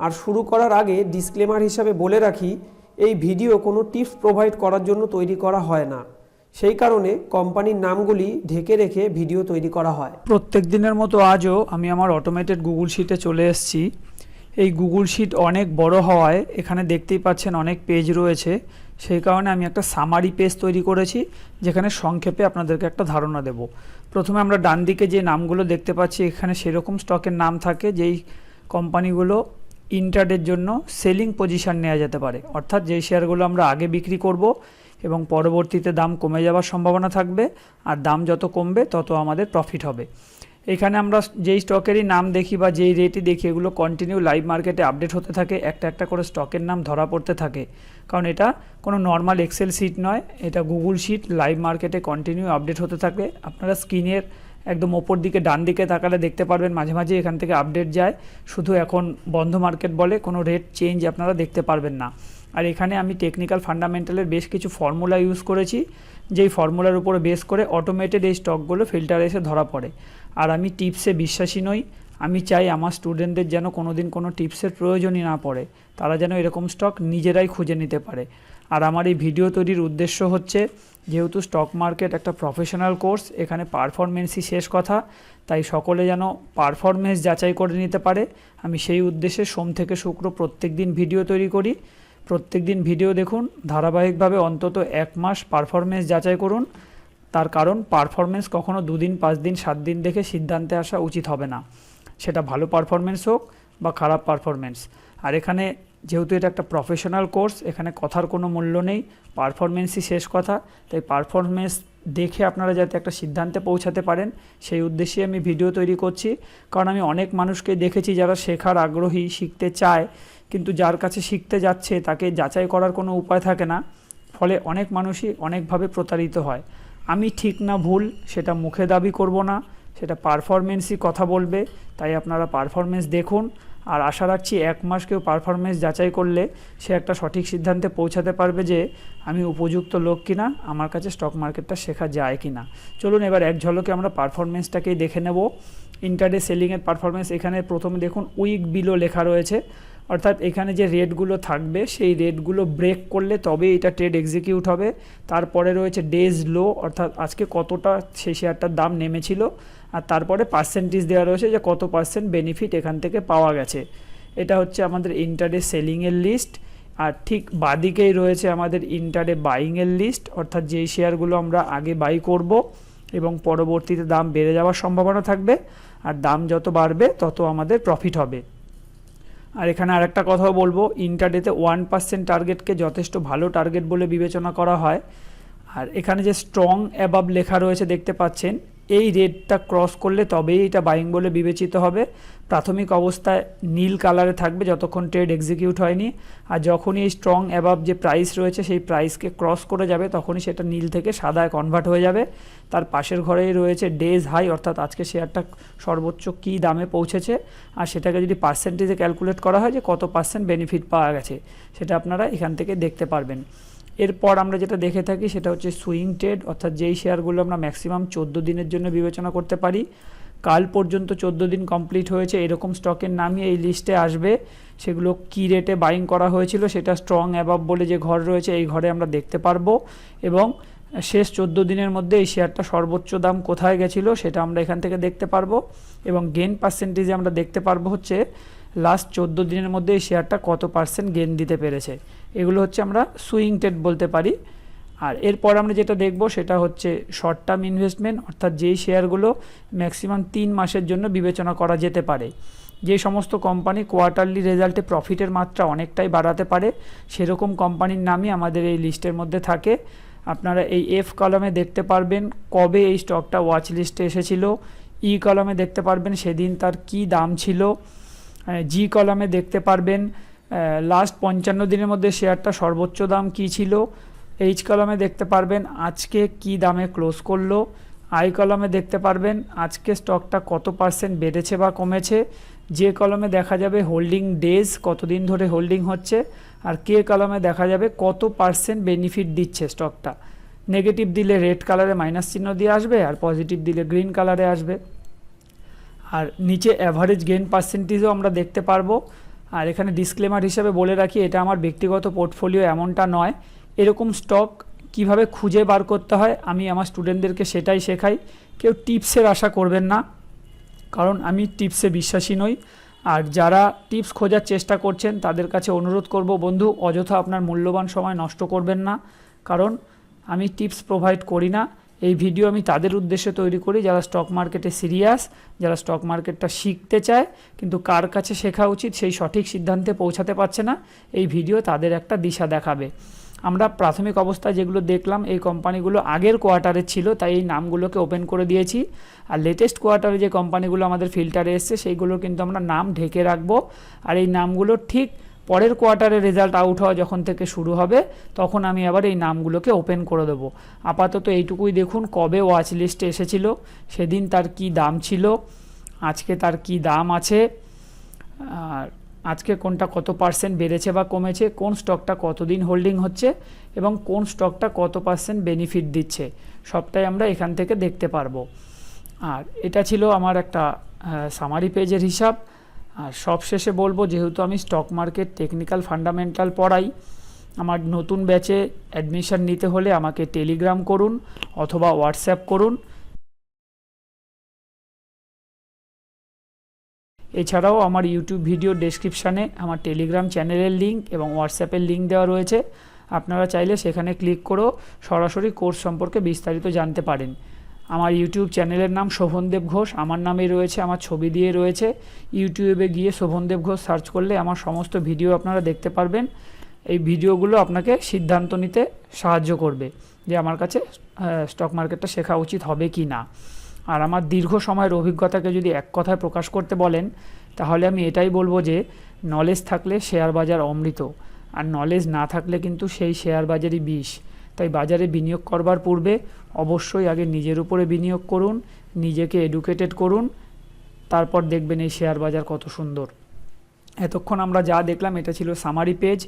আর শুরু করার আগে ডিসক্লেমার হিসাবে বলে রাখি, এই ভিডিও কোনো টিপস প্রোভাইড করার জন্য তৈরি করা হয় না। সেই কারণে কোম্পানির নামগুলি ঢেকে রেখে ভিডিও তৈরি করা হয়। প্রত্যেক দিনের মতো আজও আমি আমার অটোমেটেড গুগল শিটে চলে এসেছি। এই গুগল শিট অনেক বড় হওয়ায় এখানে দেখতেই পাচ্ছেন অনেক পেজ রয়েছে। সেই কারণে আমি একটা সামারি পেজ তৈরি করেছি, যেখানে সংক্ষেপে আপনাদেরকে একটা ধারণা দেব। প্রথমে আমরা ডান দিকে যে নামগুলো দেখতে পাচ্ছি, এখানে সেরকম স্টকের নাম থাকে, যেই কোম্পানিগুলো ইন্টারডের জন্য সেলিং পজিশন নেওয়া যেতে পারে। অর্থাৎ যেই শেয়ারগুলো আমরা আগে বিক্রি করব এবং পরবর্তীতে দাম কমে যাওয়ার সম্ভাবনা থাকবে, আর দাম যত কমবে তত আমাদের প্রফিট হবে। এখানে আমরা যেই স্টকেরই নাম দেখি বা যেই রেটই দেখি, এগুলো কন্টিনিউ লাইভ মার্কেটে আপডেট হতে থাকে। একটা একটা করে স্টকের নাম ধরা পড়তে থাকে। কারণ এটা কোনো নর্মাল এক্সেল শিট নয়, এটা গুগল শিট লাইভ মার্কেটে কন্টিনিউ আপডেট হতে থাকে আপনারা স্ক্রিনের একদম ওপর দিকে, ডান দিকে তাকালে দেখতে পারবেন মাঝে মাঝে এখান থেকে আপডেট যায়। শুধু এখন বন্ধ মার্কেট বলে কোনো রেট চেঞ্জ আপনারা দেখতে পারবেন না। আর এখানে আমি টেকনিক্যাল ফান্ডামেন্টালের বেশ কিছু ফর্মুলা ইউজ করেছি। যেই ফর্মুলার উপরে বেস করে অটোমেটেড এই স্টকগুলো ফিল্টার এসে ধরা পড়ে। আর আমি টিপসে বিশ্বাসী নই। আমি চাই আমার স্টুডেন্টদের যেন কোনো দিন কোনো টিপসের প্রয়োজনই না পড়ে। তারা যেন এরকম স্টক নিজেরাই খুঁজে নিতে পারে। আর আমার এই ভিডিও তৈরির উদ্দেশ্য হচ্ছে, যেহেতু স্টক মার্কেট একটা প্রফেশনাল কোর্স এখানে পারফরমেন্সই শেষ কথা। তাই সকলে যেন পারফরমেন্স যাচাই করে নিতে পারে। আমি সেই উদ্দেশ্যে সোম থেকে শুক্র প্রত্যেক দিন ভিডিও তৈরি করি। প্রত্যেক দিন ভিডিও দেখুন, ধারাবাহিকভাবে অন্তত এক মাস পারফরমেন্স যাচাই করুন। তার কারণ পারফরমেন্স কখনো দুদিন পাঁচ দিন সাত দিন দেখে সিদ্ধান্তে আসা উচিত হবে না। সেটা ভালো পারফরমেন্স হোক বা খারাপ পারফরমেন্স আর এখানে যেহেতু এটা একটা প্রফেশনাল কোর্স এখানে কথার কোনো মূল্য নেই পারফরমেন্সই শেষ কথা। তাই পারফরমেন্স দেখে আপনারা যাতে একটা সিদ্ধান্তে পৌঁছাতে পারেন, সেই উদ্দেশ্যে আমি ভিডিও তৈরি করছি। কারণ আমি অনেক মানুষকে দেখেছি যারা শেখার আগ্রহী, শিখতে চায়, কিন্তু যার কাছে শিখতে যাচ্ছে, তাকে যাচাই করার কোনো উপায় থাকে না। ফলে অনেক মানুষই অনেকভাবে প্রতারিত হয়। আমি ঠিক না ভুল, সেটা মুখে দাবি করব না। সেটা পারফরমেন্সই কথা বলবে, তাই আপনারা পারফরমেন্স দেখুন। আর আশা রাখছি এক মাস কেউ পারফরমেন্স যাচাই করলে সে একটা সঠিক সিদ্ধান্তে পৌঁছাতে পারবে যে আমি উপযুক্ত লোক কিনা, আমার কাছে স্টক মার্কেটটা শেখা যায় কিনা। চলুন এবার এক ঝলকে আমরা পারফরমেন্সটাকেই দেখে নেব। ইন্টারডে সেলিংয়ের পারফরমেন্স এখানে প্রথমে দেখুন উইক বিলো লেখা রয়েছে। অর্থাৎ এখানে যে রেটগুলো থাকবে, সেই রেটগুলো ব্রেক করলে তবে এটা ট্রেড এক্সিকিউট হবে। তারপরে রয়েছে ডেজ লো অর্থাৎ আজকে কতটা সেই শেয়ারটার দাম নেমেছিল, আর তারপরে পার্সেন্টেজ দেওয়া রয়েছে যে কত পার্সেন্ট বেনিফিট এখান থেকে পাওয়া গেছে। এটা হচ্ছে আমাদের ইন্টারডে সেলিংয়ের লিস্ট আর ঠিক বাদিকেই রয়েছে আমাদের ইন্টারডে বাইংয়ের লিস্ট অর্থাৎ যেই শেয়ারগুলো আমরা আগে বাই করব, এবং পরবর্তীতে দাম বেড়ে যাওয়ার সম্ভাবনা থাকবে, আর দাম যত বাড়বে তত আমাদের প্রফিট হবে। আর এখানে আরেকটা কথাও বলব, ইন্টারডেতে ওয়ান পার্সেন্ট টার্গেটকে যথেষ্ট ভালো টার্গেট বলে বিবেচনা করা হয়। আর এখানে যে স্ট্রং অ্যাবাব লেখা রয়েছে দেখতে পাচ্ছেন এই রেটটা ক্রস করলে তবেই এটা বাইং বলে বিবেচিত হবে। প্রাথমিক অবস্থায় নীল কালারে থাকবে যতক্ষণ ট্রেড এক্সিকিউট হয়নি। আর যখনই এই স্ট্রং অ্যাবাব যে প্রাইস রয়েছে, সেই প্রাইসকে ক্রস করে যাবে, তখনই সেটা নীল থেকে সাদায় কনভার্ট হয়ে যাবে। তার পাশের ঘরেই রয়েছে ডেজ হাই অর্থাৎ আজকে শেয়ারটা সর্বোচ্চ কী দামে পৌঁছেছে। আর সেটাকে যদি পার্সেন্টেজে ক্যালকুলেট করা হয় যে কত পার্সেন্ট বেনিফিট পাওয়া গেছে, সেটা আপনারা এখান থেকে দেখতে পারবেন। এরপর আমরা যেটা দেখে থাকি সেটা হচ্ছে সুইং ট্রেড অর্থাৎ যেই শেয়ারগুলো আমরা ম্যাক্সিমাম চোদ্দ দিনের জন্য বিবেচনা করতে পারি। কাল পর্যন্ত চোদ্দ দিন কমপ্লিট হয়েছে, এরকম স্টকের নামই এই লিস্টে আসবে। সেগুলো কী রেটে বাইং করা হয়েছিল সেটা স্ট্রং অ্যাবাব বলে যে ঘর রয়েছে এই ঘরে আমরা দেখতে পারব। এবং শেষ চোদ্দ দিনের মধ্যে এই শেয়ারটা সর্বোচ্চ দাম কোথায় গেছিল সেটা আমরা এখান থেকে দেখতে পারব। এবং গেন পার্সেন্টেজে আমরা দেখতে পারব হচ্ছে লাস্ট চোদ্দ দিনের মধ্যে এই শেয়ারটা কত পার্সেন্ট গেন দিতে পেরেছে। এগুলো হচ্ছে আমরা সুইং ট্রেড বলতে পারি। আর এরপর আমরা যেটা দেখব সেটা হচ্ছে শর্ট টার্ম ইনভেস্টমেন্ট অর্থাৎ যেই শেয়ারগুলো ম্যাক্সিমাম তিন মাসের জন্য বিবেচনা করা যেতে পারে। যে সমস্ত কোম্পানি কোয়ার্টারলি রেজাল্টে প্রফিটের মাত্রা অনেকটাই বাড়াতে পারে, সেরকম কোম্পানির নামই আমাদের এই লিস্টের মধ্যে থাকে। আপনারা এই এফ কলমে দেখতে পারবেন কবে এই স্টকটা ওয়াচ লিস্টে এসেছিল। ই কলমে দেখতে পারবেন সেদিন তার কি দাম ছিল। জি কলমে দেখতে পারবেন লাস্ট পঞ্চান্ন দিনের মধ্যে শেয়ারটা সর্বোচ্চ দাম কি ছিল? এইচ কলমে দেখতে পারবেন, আজকে কি দামে ক্লোজ করল? আই কলমে দেখতে পারবেন, আজকে স্টকটা কত পার্সেন্ট বেড়েছে বা কমেছে? যে কলমে দেখা যাবে হোল্ডিং ডেজ কতদিন ধরে হোল্ডিং হচ্ছে? আর কে কলমে দেখা যাবে কত পার্সেন্ট বেনিফিট দিচ্ছে স্টকটা নেগেটিভ দিলে রেড কালারে মাইনাস চিহ্ন দিয়ে আসবে, আর পজিটিভ দিলে গ্রিন কালারে আসবে। আর নিচে অ্যাভারেজ গেন পার্সেন্টেজও আমরা দেখতে পারব। আর এখানে ডিসক্লেমার হিসাবে বলে রাখি, এটা আমার ব্যক্তিগত পোর্টফোলিও এমনটা নয়। এরকম স্টক কীভাবে খুঁজে বার করতে হয়, আমি আমার স্টুডেন্টদেরকে সেটাই শেখাই। কেউ টিপসের আশা করবেন না, কারণ আমি টিপসে বিশ্বাসী নই। আর যারা টিপস খোঁজার চেষ্টা করছেন, তাদের কাছে অনুরোধ করব, বন্ধু, অযথা আপনার মূল্যবান সময় নষ্ট করবেন না। কারণ আমি টিপস প্রোভাইড করি না। এই ভিডিও আমি তাদের উদ্দেশ্যে তৈরি করি, যারা স্টক মার্কেটে সিরিয়াস যারা স্টক মার্কেটটা শিখতে চায়, কিন্তু কার কাছে শেখা উচিত সেই সঠিক সিদ্ধান্তে পৌঁছাতে পারছে না, এই ভিডিও তাদের একটা দিশা দেখাবে। আমরা প্রাথমিক অবস্থায় যেগুলো দেখলাম, এই কোম্পানিগুলো আগের কোয়ার্টারে ছিল, তাই এই নামগুলোকে ওপেন করে দিয়েছি। আর লেটেস্ট কোয়ার্টারে যে কোম্পানিগুলো আমাদের ফিল্টারে এসছে, সেইগুলোর কিন্তু আমরা নাম ঢেকে রাখব। আর এই নামগুলো ঠিক পরের কোয়ার্টারে রেজাল্ট আউট হওয়া যখন থেকে শুরু হবে, তখন আমি আবার এই নামগুলোকে ওপেন করে দেবো। আপাতত এইটুকুই দেখুন, কবে ওয়াচ লিস্টে এসেছিল, সেদিন তার কি দাম ছিল, আজকে তার কি দাম আছে, আর আজকে কোনটা কত পার্সেন্ট বেড়েছে বা কমেছে, কোন স্টকটা কতদিন হোল্ডিং হচ্ছে, এবং কোন স্টকটা কত পার্সেন্ট বেনিফিট দিচ্ছে, সবটাই আমরা এখান থেকে দেখতে পারব। আর এটা ছিল আমার একটা সামারি পেজের হিসাব। আর সবশেষে বলব, যেহেতু আমি স্টক মার্কেট টেকনিক্যাল ফান্ডামেন্টাল পড়াই, আমার নতুন ব্যাচে অ্যাডমিশন নিতে হলে আমাকে টেলিগ্রাম করুন অথবা হোয়াটসঅ্যাপ করুন। এছাড়াও আমার ইউটিউব ভিডিও ডেসক্রিপশানে আমার টেলিগ্রাম চ্যানেলের লিঙ্ক এবং হোয়াটসঅ্যাপের লিঙ্ক দেওয়া রয়েছে। আপনারা চাইলে সেখানে ক্লিক করেও সরাসরি কোর্স সম্পর্কে বিস্তারিত জানতে পারেন। আমার ইউটিউব চ্যানেলের নাম শোভনদেব ঘোষ। আমার নামেই রয়েছে, আমার ছবি দিয়ে রয়েছে। ইউটিউবে গিয়ে শোভনদেব ঘোষ সার্চ করলে আমার সমস্ত ভিডিও আপনারা দেখতে পারবেন। এই ভিডিওগুলো আপনাকে সিদ্ধান্ত নিতে সাহায্য করবে যে আমার কাছে স্টক মার্কেটটা শেখা উচিত হবে কি না। আর আমার দীর্ঘ সময়ের অভিজ্ঞতাকে যদি এক কথায় প্রকাশ করতে বলেন, তাহলে আমি এটাই বলব যে নলেজ থাকলে শেয়ার বাজার অমৃত। আর নলেজ না থাকলে কিন্তু সেই শেয়ার বাজারই বিষ। তাই বাজারে বিনিয়োগ করবার পূর্বে অবশ্যই আগে নিজের উপরে বিনিয়োগ করুন, নিজেকে এডুকেটেড করুন, তারপর দেখবেন এই শেয়ার বাজার কত সুন্দর। এতক্ষণ আমরা যা দেখলাম এটা ছিল সামারি পেজ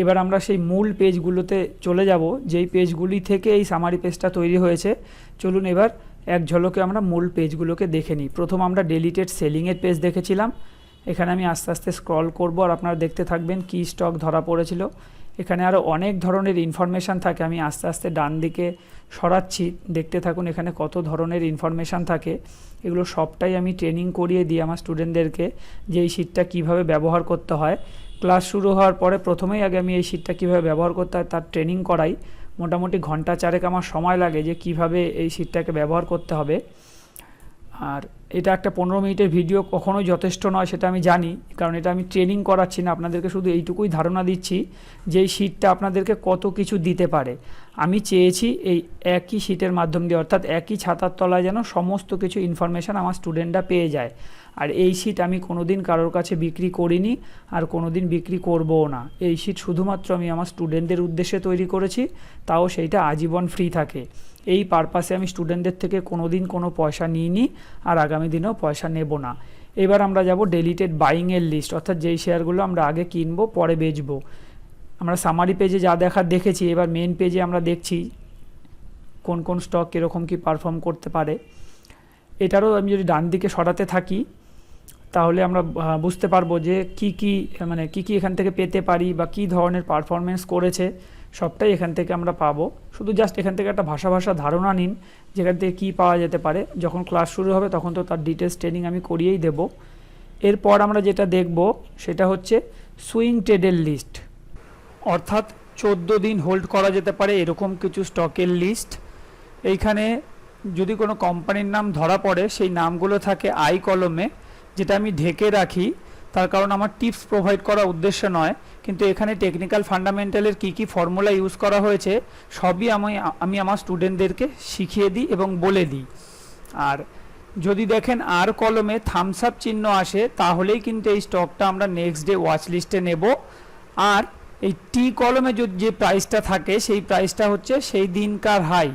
এবার আমরা সেই মূল পেজগুলোতে চলে যাব, যেই পেজগুলি থেকে এই সামারি পেজটা তৈরি হয়েছে। চলুন এবার এক ঝলকে আমরা মূল পেজগুলোকে দেখে নিই। প্রথম আমরা ডেলিটেড সেলিংয়ের পেজ দেখেছিলাম। এখানে আমি আস্তে আস্তে স্ক্রল করব আর আপনারা দেখতে থাকবেন কি স্টক ধরা পড়েছিল। এখানে আরও অনেক ধরনের ইনফরমেশান থাকে। আমি আস্তে আস্তে ডান দিকে সরাচ্ছি। দেখতে থাকুন এখানে কত ধরনের ইনফরমেশান থাকে। এগুলো সবটাই আমি ট্রেনিং করিয়ে দিই আমার স্টুডেন্টদেরকে যে এই শিটটা কীভাবে ব্যবহার করতে হয়। ক্লাস শুরু হওয়ার পরে প্রথমেই আগে আমি এই শিটটা কীভাবে ব্যবহার করতে হয় তার ট্রেনিং করাই। মোটামুটি ঘণ্টা চারেক আমার সময় লাগে যে কীভাবে এই সিটটাকে ব্যবহার করতে হবে। আর এটা একটা পনেরো মিনিটের ভিডিও কখনোই যথেষ্ট নয়, সেটা আমি জানি। কারণ এটা আমি ট্রেনিং করাচ্ছি না, আপনাদেরকে শুধু এইটুকুই ধারণা দিচ্ছি যে এই শিটটা আপনাদেরকে কত কিছু দিতে পারে। আমি চেয়েছি এই একই শিটের মাধ্যম দিয়ে, অর্থাৎ একই ছাতার তলায় যেন সমস্ত কিছু ইনফরমেশান আমার স্টুডেন্টরা পেয়ে যায়। আর এই শিট আমি কোনো দিন কারোর কাছে বিক্রি করিনি আর কোনো দিন বিক্রি করবও না। এই শিট শুধুমাত্র আমি আমার স্টুডেন্টদের উদ্দেশ্যে তৈরি করেছি, তাও সেইটা আজীবন ফ্রি থাকে। এই পারপাসে আমি স্টুডেন্টদের থেকে কোনো দিন কোনো পয়সা নিইনি আর আগামী দিনেও পয়সা নেব না। এবার আমরা যাব ডেলিটেড বাইংয়ের লিস্ট অর্থাৎ যেই শেয়ারগুলো আমরা আগে কিনবো, পরে বেচবো। আমরা সামারি পেজে যা দেখার দেখেছি, এবার মেন পেজে আমরা দেখছি কোন কোন স্টক কীরকম কী পারফর্ম করতে পারে। এটারও আমি যদি ডান দিকে সরাতে থাকি, তাহলে আমরা বুঝতে পারব যে কি কি মানে কি কি এখান থেকে পেতে পারি বা কি ধরনের পারফরমেন্স করেছে। সবটাই এখান থেকে আমরা পাবো। শুধু জাস্ট এখান থেকে একটা ভাষা ভাষা ধারণা নিন, যেখান থেকে কী পাওয়া যেতে পারে। যখন ক্লাস শুরু হবে, তখন তো তার ডিটেলস ট্রেনিং আমি করিয়েই দেব। এরপর আমরা যেটা দেখব, সেটা হচ্ছে সুইং ট্রেডের লিস্ট অর্থাৎ চোদ্দ দিন হোল্ড করা যেতে পারে এরকম কিছু স্টকের লিস্ট এইখানে যদি কোনো কোম্পানির নাম ধরা পড়ে, সেই নামগুলো থাকে আই কলমে যেটা আমি ঢেকে রাখি। তার কারণ আমার টিপস প্রোভাইড করা উদ্দেশ্য নয়, কিন্তু এখানে টেকনিক্যাল ফান্ডামেন্টালের কী কী ফর্মুলা ইউজ করা হয়েছে, সবই আমি আমি আমার স্টুডেন্টদেরকে শিখিয়ে দিই এবং বলে দিই। আর যদি দেখেন আর কলমে থামস আপ চিহ্ন আসে, তাহলেই কিন্তু এই স্টকটা আমরা নেক্সট ডে ওয়াচ লিস্টে নেব। আর এই টি কলমে যদি যে প্রাইসটা থাকে, সেই প্রাইসটা হচ্ছে সেই দিনকার হাই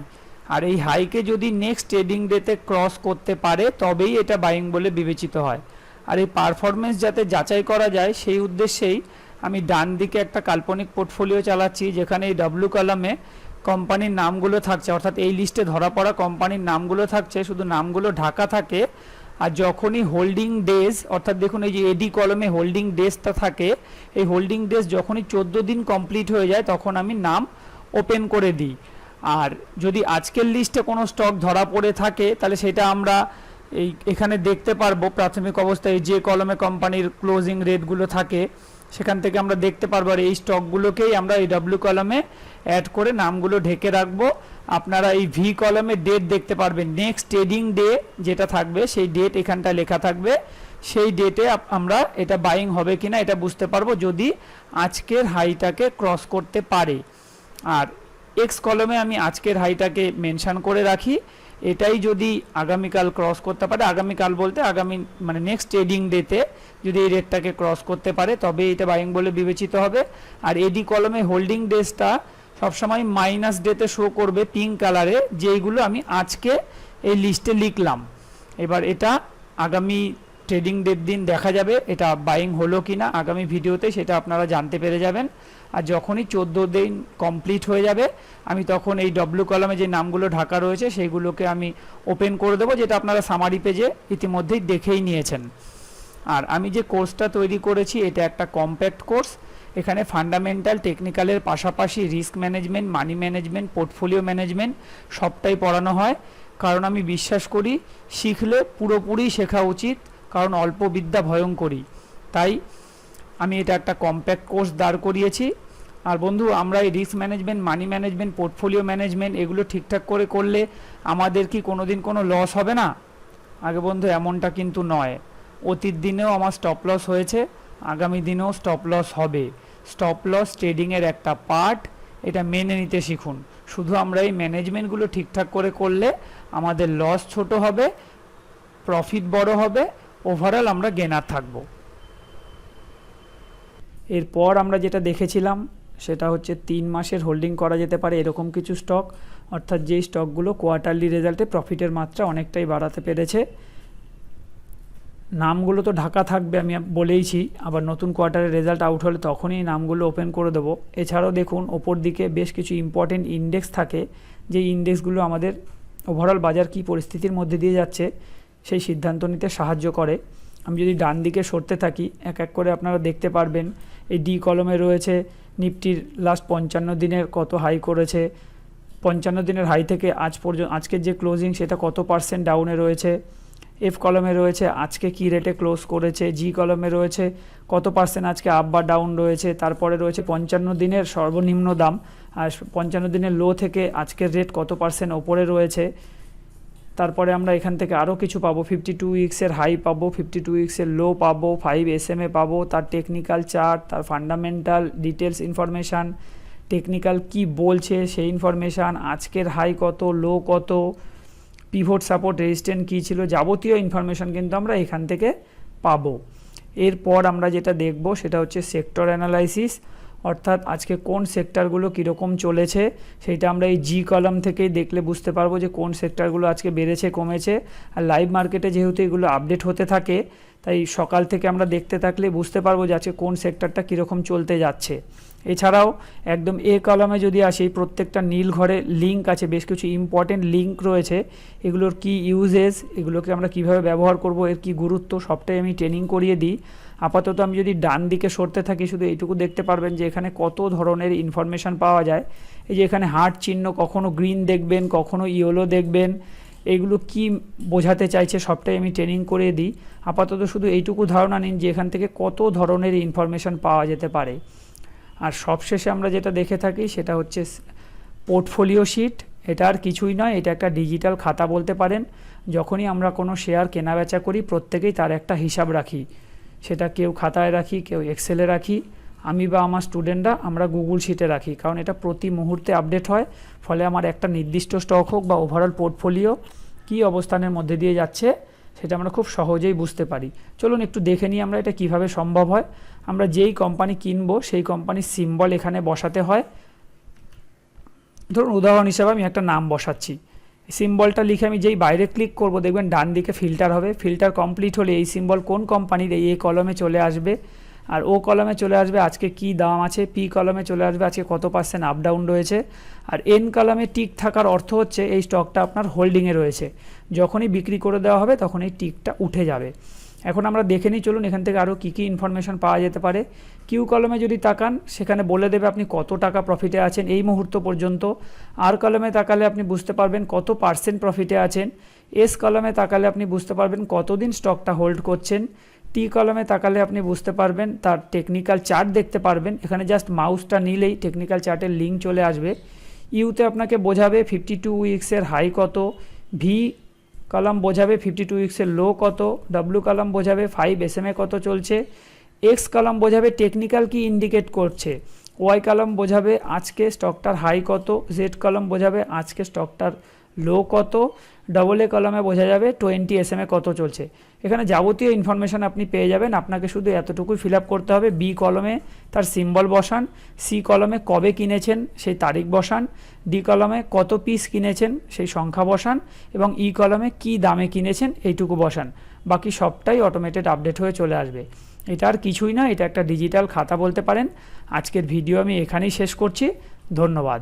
আর এই হাইকে যদি নেক্সট ট্রেডিং ডেতে ক্রস করতে পারে, তবেই এটা বাইং বলে বিবেচিত হয়। আর এই পারফরমেন্স যাতে যাচাই করা যায়, সেই উদ্দেশ্যেই আমি ডান দিকে একটা কাল্পনিক পোর্টফোলিও চালাচ্ছি, যেখানে এই ডাব্লু কলামে কোম্পানির নামগুলো থাকছে। অর্থাৎ এই লিস্টে ধরা পড়া কোম্পানির নামগুলো থাকছে, শুধু নামগুলো ঢাকা থাকে। আর যখনই হোল্ডিং ডেজ অর্থাৎ দেখুন এই যে এডি কলমে হোল্ডিং ডেজটা থাকে, এই হোল্ডিং ডেজ যখনই চোদ্দ দিন কমপ্লিট হয়ে যায়, তখন আমি নাম ওপেন করে দিই। আর যদি আজকের লিস্টে কোনো স্টক ধরা পড়ে থাকে, তাহলে সেটা আমরা এই এখানে দেখতে পারব প্রাথমিক অবস্থায় যে কলমে কোম্পানির ক্লোজিং রেটগুলো থাকে, সেখান থেকে আমরা দেখতে পারব আর এই স্টকগুলোকেই আমরা এই ডাব্লিউ কলমে অ্যাড করে নামগুলো ঢেকে রাখব। আপনারা এই ভি কলমে ডেট দেখতে পারবেন। নেক্সট ট্রেডিং ডে যেটা থাকবে, সেই ডেট এখানটা লেখা থাকবে। সেই ডেটে আমরা এটা বাইং হবে কিনা এটা বুঝতে পারব যদি আজকের হাইটাকে ক্রস করতে পারে। আর এক্স কলমে আমি আজকের হাইটাকে মেনশন করে রাখি। এটাই যদি আগামীকাল ক্রস করতে পারে, আগামীকাল বলতে আগামী মানে নেক্সট ট্রেডিং ডেতে যদি এই রেটটাকে ক্রস করতে পারে, তবে এটা বাইং বলে বিবেচিত হবে। আর এডি কলমে হোল্ডিং ডেসটা সবসময় মাইনাস ডেতে শো করবে পিঙ্ক কালারে যেইগুলো আমি আজকে এই লিস্টে লিখলাম। এবার এটা আগামী ট্রেডিং ডেট দিন দেখা যাবে, এটা বাইং হলো কি না আগামী ভিডিওতে সেটা আপনারা জানতে পেরে যাবেন। আর যখনই চোদ্দ দিন কমপ্লিট হয়ে যাবে, আমি তখন এই ডব্লু কলামে যে নামগুলো ঢাকা রয়েছে সেইগুলোকে আমি ওপেন করে দেবো, যেটা আপনারা সামারি পেজে ইতিমধ্যেই দেখেই নিয়েছেন। আর আমি যে কোর্সটা তৈরি করেছি, এটা একটা কম্প্যাক্ট কোর্স এখানে ফান্ডামেন্টাল টেকনিক্যালের পাশাপাশি risk management money management portfolio management সবটাই পড়ানো হয়। কারণ আমি বিশ্বাস করি, শিখলে পুরোপুরি শেখা উচিত, কারণ অল্প বিদ্যা ভয়ঙ্করী তাই আমি এটা একটা কম্প্যাক্ট কোর্স দাঁড় করিয়েছি। আর বন্ধু, আমরা এই risk management money management portfolio management এগুলো ঠিকঠাক করে করলে আমাদের কি কোনো দিন কোনো লস হবে না? আগে বন্ধু, এমনটা কিন্তু নয়। অতীত দিনেও আমার স্টপ লস হয়েছে, আগামী দিনেও স্টপ লস হবে। স্টপ লস ট্রেডিংয়ের একটা পার্ট এটা মেনে নিতে শিখুন। শুধু আমরা এই ম্যানেজমেন্টগুলো ঠিকঠাক করে করলে আমাদের লস ছোট হবে প্রফিট বড় হবে ওভারঅল আমরা গেনার থাকব। এরপর আমরা যেটা দেখেছিলাম সেটা হচ্ছে তিন মাসের হোল্ডিং করা যেতে পারে এরকম কিছু স্টক অর্থাৎ যেই স্টকগুলো কোয়ার্টারলি রেজাল্টে প্রফিটের মাত্রা অনেকটাই বাড়াতে পেরেছে। নামগুলো তো ঢাকা থাকবে আমি বলেইছি, আবার নতুন কোয়ার্টারের রেজাল্ট আউট হলে তখনই নামগুলো ওপেন করে দেবো। এছাড়াও দেখুন, ওপর দিকে বেশ কিছু ইম্পর্টেন্ট ইন্ডেক্স থাকে, যে ইন্ডেক্সগুলো আমাদের ওভারঅল বাজার কী পরিস্থিতির মধ্যে দিয়ে যাচ্ছে, সেই সিদ্ধান্ত নিতে সাহায্য করে। আমি যদি ডান দিকে সরতে থাকি, এক এক করে আপনারা দেখতে পারবেন, এই ডি কলমে রয়েছে নিফটির লাস্ট পঞ্চান্ন দিনের কত হাই করেছে? পঞ্চান্ন দিনের হাই থেকে আজ পর্যন্ত, আজকের যে ক্লোজিং সেটা কত পার্সেন্ট ডাউনে রয়েছে? এফ কলমে রয়েছে, আজকে কি রেটে ক্লোজ করেছে? জি কলমে রয়েছে, কত পার্সেন্ট আজকে আপ বা ডাউন রয়েছে? তারপরে রয়েছে পঞ্চান্ন দিনের সর্বনিম্ন দাম, আর পঞ্চান্ন দিনের লো থেকে আজকের রেট কত পার্সেন্ট ওপরে রয়েছে? তারপরে আমরা এখান থেকে আরও কিছু পাবো। ফিফটি টু উইক্সের হাই পাবো ফিফটি টু উইক্সের লো পাবো ফাইভ এস এম এ পাবো, তার টেকনিক্যাল চার্ট তার ফান্ডামেন্টাল ডিটেলস ইনফরমেশান টেকনিক্যাল কি বলছে সেই ইনফরমেশান আজকের হাই কত লো কত পিভোট সাপোর্ট রেজিস্ট্যান্ট কী ছিল যাবতীয় ইনফরমেশান কিন্তু আমরা এখান থেকে পাবো। এরপর আমরা যেটা দেখব সেটা হচ্ছে সেক্টর অ্যানালাইসিস অর্থাৎ আজকে কোন সেক্টরগুলো কীরকম চলেছে, সেইটা আমরা এই জি কলাম থেকেই দেখলে বুঝতে পারব যে কোন সেক্টরগুলো আজকে বেড়েছে, কমেছে। আর লাইভ মার্কেটে যেহেতু এগুলো আপডেট হতে থাকে, তাই সকাল থেকে আমরা দেখতে থাকলে বুঝতে পারব যে আজকে কোন সেক্টরটা কীরকম চলতে যাচ্ছে। এছাড়াও একদম এ কলামে যদি আসি, প্রত্যেকটা নীল ঘরে লিঙ্ক আছে, বেশ কিছু ইম্পর্টেন্ট লিঙ্ক রয়েছে। এগুলোর কি ইউজেস এগুলোকে আমরা কীভাবে ব্যবহার করব, এর কি গুরুত্ব, সবটাই আমি ট্রেনিং করিয়ে দিই। আপাতত আমি যদি ডান দিকে সরতে থাকি, শুধু এইটুকু দেখতে পারবেন যে এখানে কত ধরনের ইনফরমেশান পাওয়া যায়। এই যে এখানে হার্ট চিহ্ন, কখনো গ্রিন দেখবেন, কখনো ইয়েলো দেখবেন, এগুলো কি বোঝাতে চাইছে সবটাই আমি ট্রেনিং করে দিই। আপাতত শুধু এইটুকু ধারণা নিন যে এখান থেকে কত ধরনের ইনফরমেশন পাওয়া যেতে পারে। আর সবশেষে আমরা যেটা দেখে থাকি, সেটা হচ্ছে পোর্টফোলিও শিট এটা আর কিছুই নয়, এটা একটা ডিজিটাল খাতা বলতে পারেন। যখনই আমরা কোনো শেয়ার কেনাবেচা করি, প্রত্যেকেই তার একটা হিসাব রাখি। সেটা কেউ খাতায় রাখি, কেউ এক্সেলে রাখি। আমি বা আমার স্টুডেন্টরা আমরা গুগল শিটে রাখি, কারণ এটা প্রতি মুহূর্তে আপডেট হয়। ফলে আমার একটা নির্দিষ্ট স্টক হোক বা ওভারঅল পোর্টফোলিও কী অবস্থানের মধ্যে দিয়ে যাচ্ছে, সেটা আমরা খুব সহজেই বুঝতে পারি। চলুন একটু দেখে নিই আমরা এটা কীভাবে সম্ভব হয়। আমরা যেই কোম্পানি কিনবো, সেই কোম্পানির সিম্বল এখানে বসাতে হয়। ধরুন, উদাহরণ হিসাবে আমি একটা নাম বসাচ্ছি। সিম্বলটা লিখে আমি যেই বাইরে ক্লিক করব, দেখবেন ডান দিকে ফিল্টার হবে। ফিল্টার কমপ্লিট হলে এই সিম্বল কোন কোম্পানির? এই এ কলমে চলে আসবে। আর ও কলমে চলে আসবে, আজকে কি দাম আছে? পি কলমে চলে আসবে, আজকে কত পার্সেন্ট আপ ডাউন রয়েছে? আর এন কলমে টিক থাকার অর্থ হচ্ছে, এই স্টকটা আপনার হোল্ডিংয়ে রয়েছে। যখনই বিক্রি করে দেওয়া হবে তখন এই টিকটা উঠে যাবে। এখন আমরা দেখে নিই, চলুন এখান থেকে আরও কী কী ইনফরমেশন পাওয়া যেতে পারে। কিউ কলমে যদি তাকান, সেখানে বলে দেবে আপনি কত টাকা প্রফিটে আছেন। এই মুহূর্ত পর্যন্ত আর কলমে তাকালে আপনি বুঝতে পারবেন কত পার্সেন্ট প্রফিটে আছেন। এস কলমে তাকালে আপনি বুঝতে পারবেন কতদিন স্টকটা হোল্ড করছেন। টি কলমে তাকালে আপনি বুঝতে পারবেন তার টেকনিক্যাল চার্ট দেখতে পারবেন। এখানে জাস্ট মাউসটা নিলেই টেকনিক্যাল চার্টের লিঙ্ক চলে আসবে। ইউতে আপনাকে বোঝাবে ফিফটি টু উইক্সের হাই কত ভি কলাম বোঝাবে ফিফটি টু উইক্সের লো কত ডাব্লু কলাম বোঝাবে ফাইভ এস এম এ কত চলছে এক্স কলাম বোঝাবে টেকনিক্যাল কি ইন্ডিকেট করছে ওয়াই কলাম বোঝাবে আজকে স্টকটার হাই কত জেড কলাম বোঝাবে আজকে স্টকটার লো কত ডবল এ কলামে বোঝা যাবে টোয়েন্টি এস এম এ কত চলছে। এখানে যাবতীয় ইনফরমেশান আপনি পেয়ে যাবেন, আপনাকে শুধু এতটুকুই ফিল করতে হবে বি কলমে তার সিম্বল বসান সি কলমে কবে কিনেছেন সেই তারিখ বসান ডি কলমে কত পিস কিনেছেন সেই সংখ্যা বসান, এবং ই কলমে কি দামে কিনেছেন এইটুকু বসান। বাকি সবটাই অটোমেটেড আপডেট হয়ে চলে আসবে। এটা আর কিছুই না, এটা একটা ডিজিটাল খাতা বলতে পারেন। আজকের ভিডিও আমি এখানেই শেষ করছি। ধন্যবাদ।